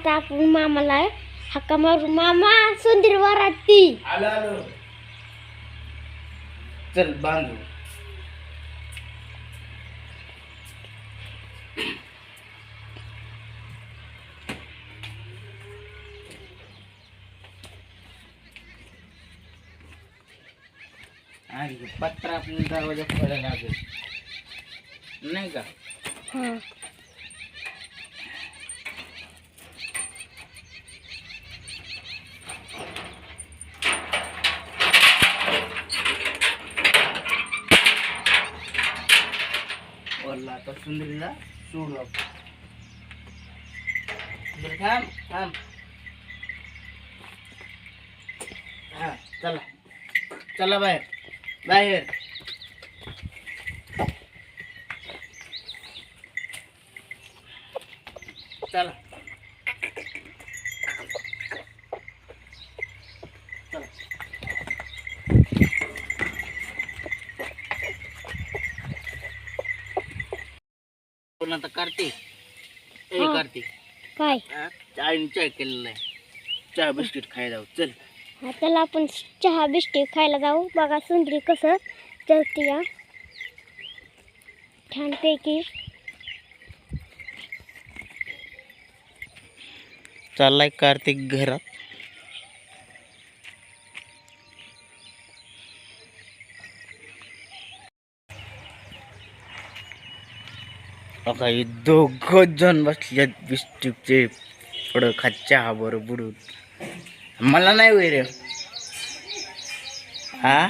आता आपण मामाला हक्का मारू मामा सुंदर वराती आलो आलो चल बांधू आणि पत्रा आपल्याला दरवाजा खोलायला लागेल नाही का हा वरला सुंदरीला सोडू आपण बरं, थांब थांब. हा चला. चला बाहेर. बाहेर चला चला बोल आता कार्तिक ए हा. कार्तिक काय? आईने चाय केलेला आहे. चहा बिस्किट खायला जाऊ. चल. हा त्याला आपण चहा बिस्किट खायला जाऊ. बघा सुंदरी कसं चलती या. छानपैकी. चाललाय कार्तिक घरात. बघा हे जण बसल्यात बिस्टिकचे फळं खाच्या चहा बरं बुडून मला नाही वैर. हा?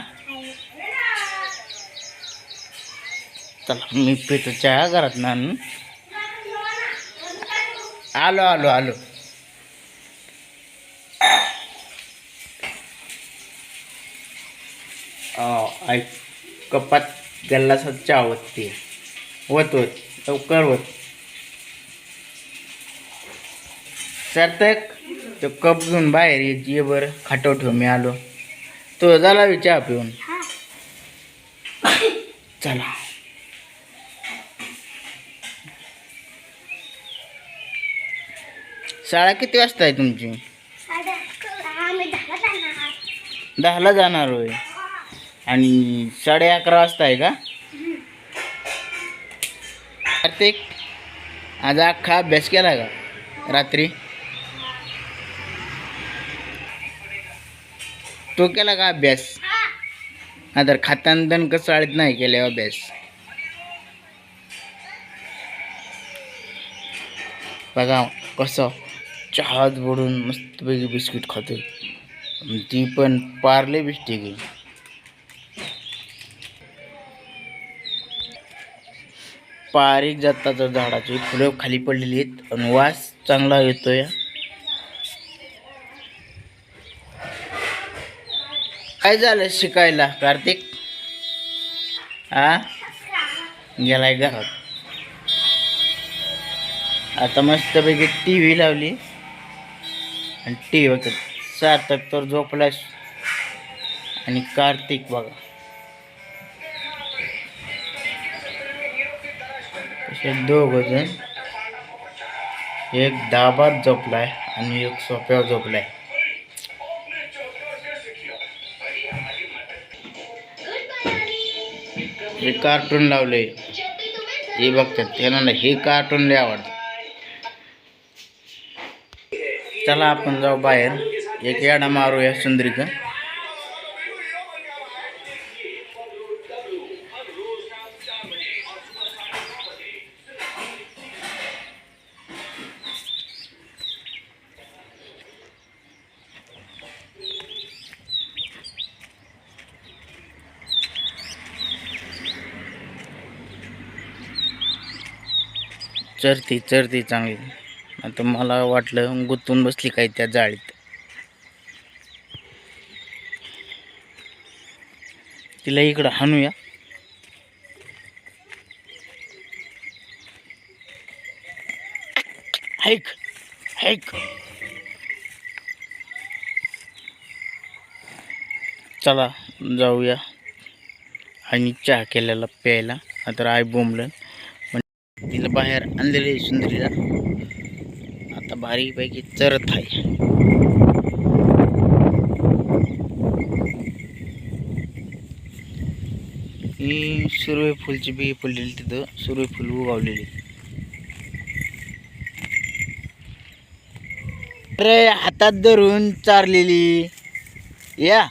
चला मी पितो चहा घरात ना. आलो आलो आलो. ऐक कपात गल्लासा चहा होते होत होत लवकर सार्थक तो कप घेऊन बाहेर ये ये बरं खाटव ठेव मी आलो. तो झाला चहा पिऊन. चला. शाळा किती वाजता आहे तुमची? दहाला जाणार होय. आणि साडे अकरा वाजता आहे का? कार्तिक आज अख्खा अभ्यास केला का रात्री. तो केला का अभ्यास? हा तर खाताना दणक नाही केले अभ्यास. बघा कसं चहात बुडून मस्तपैकी बिस्किट खातो ती पण पार्ले बिस्टिक आहे. बारीक जातात झाडाची फुलं खाली पडलेली आहेत आणि वास चांगला येतोय. काय झालं शिकायला कार्तिक? हा गेलाय घरात. आता मस्तपैकी टी व्ही लावली. आणि टी व्ही बघत सार्थक तर झोपलास आणि कार्तिक बघा. असे दोघजण एक दाबात झोपलाय आणि एक सोप्यावर झोपलाय. हे कार्टून लावले हे बघतात. त्यांना हे कार्टून लय आवडतं. चला आपण जाऊ बाहेर. एक याडा मारूया सुंदरीचा. चरती चरती चांगली. आता मला वाटलं गुंतून बसली काय त्या जाळीत. तिला इकडं हाणूया. ऐक ऐक चला जाऊया. आणि चहा केलेला प्यायला. आता आई बोंबलं बाहेर आणलेले सुंदरीला आता बारीकपैकी चरत आहे. ही सूर्यफूलची बी फुललेली तिथं. सूर्यफूल उगावलेली. अरे हातात धरून चारलेली. या.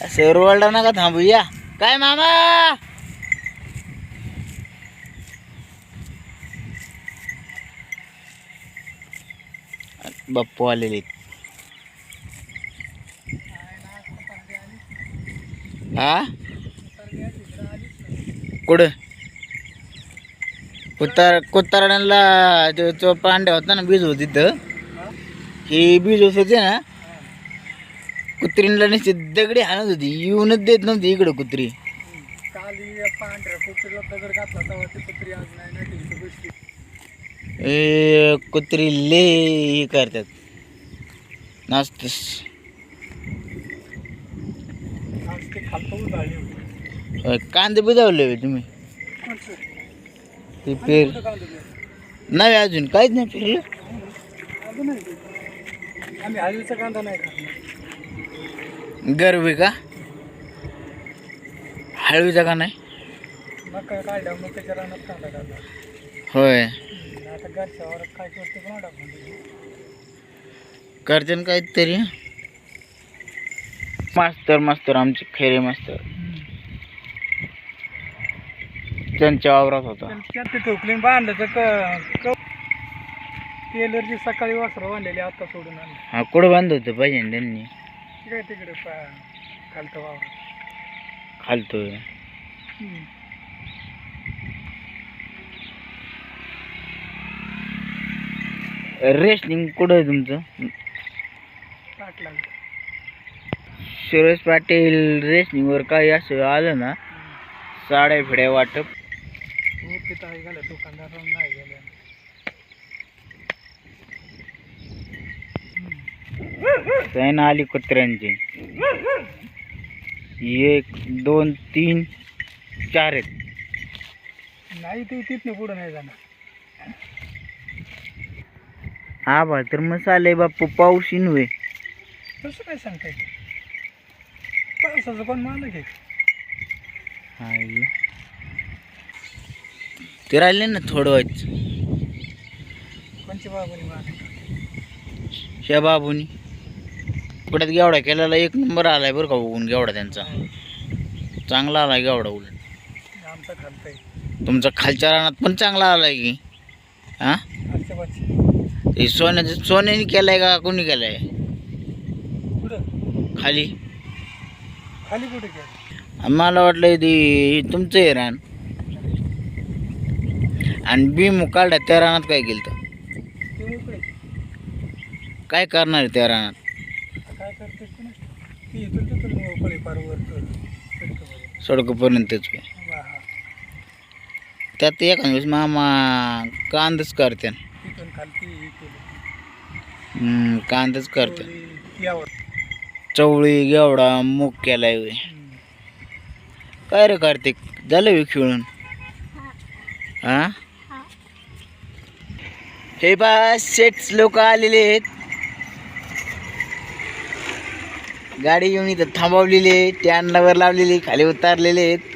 असं रोडला नका थांबू. या. काय मामा? बाप्पू आलेले हा? कुठं? कुत्तार कुत्तारड्यांना तो तो पांड्या होता ना बीज होती तिथं ही बीज होत होती ना कुत्रीला नसते दगडी हाणत होती येऊनच देत नव्हती इकडं कुत्री. काली पांढऱ्या कुत्रीला दगड घातला तेव्हा ती कुत्री आज नाही ना ए कुत्री ले हे करतात. नाचतस. कांदे बुजावले तुम्ही? ते पेर? नाही अजून काहीच नाही पेरलं. कांदा नाही गरवी का? हळवीचा का नाही? होय. आता घरच्या वावरात काय करते पण टाकून करते ना काहीतरी. मास्तर मास्तर आमचे खैरे मास्तर. त्यांच्या वावरात होता. त्यात ते ठोकलीन बांधलं तर क- क- टेलरची सकाळी वासरं बांधलेली आता सोडून आणली. हा कुठं बांधलं होतं पाहिजे ना त्यांनी? काय तिकडे पा- खालतं वावर खालतोय हम्म. रेशनिंग कुठं आहे तुमचं? सुरेश पाटील रेशनिंगवर काही असं आलं ना साड्या फिड्या वाटप. सैन आली कुत्र्यांची एक दोन तीन चार आहेत. नाही ते तिथनं पुढं नाही जाणार. हा बा तर मसाले बाप्पू पाऊस इनवे तसं काय सांगता येते पावसाचं पण मालक आहे? ते राहिले ना थोडं. व्हायचं कोणची बाबूनी मालक? ह्या बाबूनी. पुढ्यात गेवडा केलेला एक नंबर आलाय बरं का बघून गेवडा त्यांचा. चांगला आलाय गेवडा उलट. आमचा तुमचा खालच्या रानात पण चांगला आलाय की. हा? ते सोन्याचं सोन्याने केलाय का कोणी केलाय? कुठं? खाली. खाली कुठे मला वाटलं ते तुमचं हे रान. आणि बीम काढा त्या रानात काय केलं तर काय करणार आहे त्या रानात? सडकपर्यंतच हा. त्यात एखाद्या वेळेस मामा कांदच करते तिथून खालती हे केलं. हम्म, कांदच करते. थोडी यावर चवळी गेवडा मूग केलाय. काय रे कार्तिक? झालं खेळून? हा? हा बा सेट्स लोक आलेले आहेत. गाडी घेऊन इथं थांबवलेली आहे. स्टँडवर लावलेली खाली उतारलेले आहेत.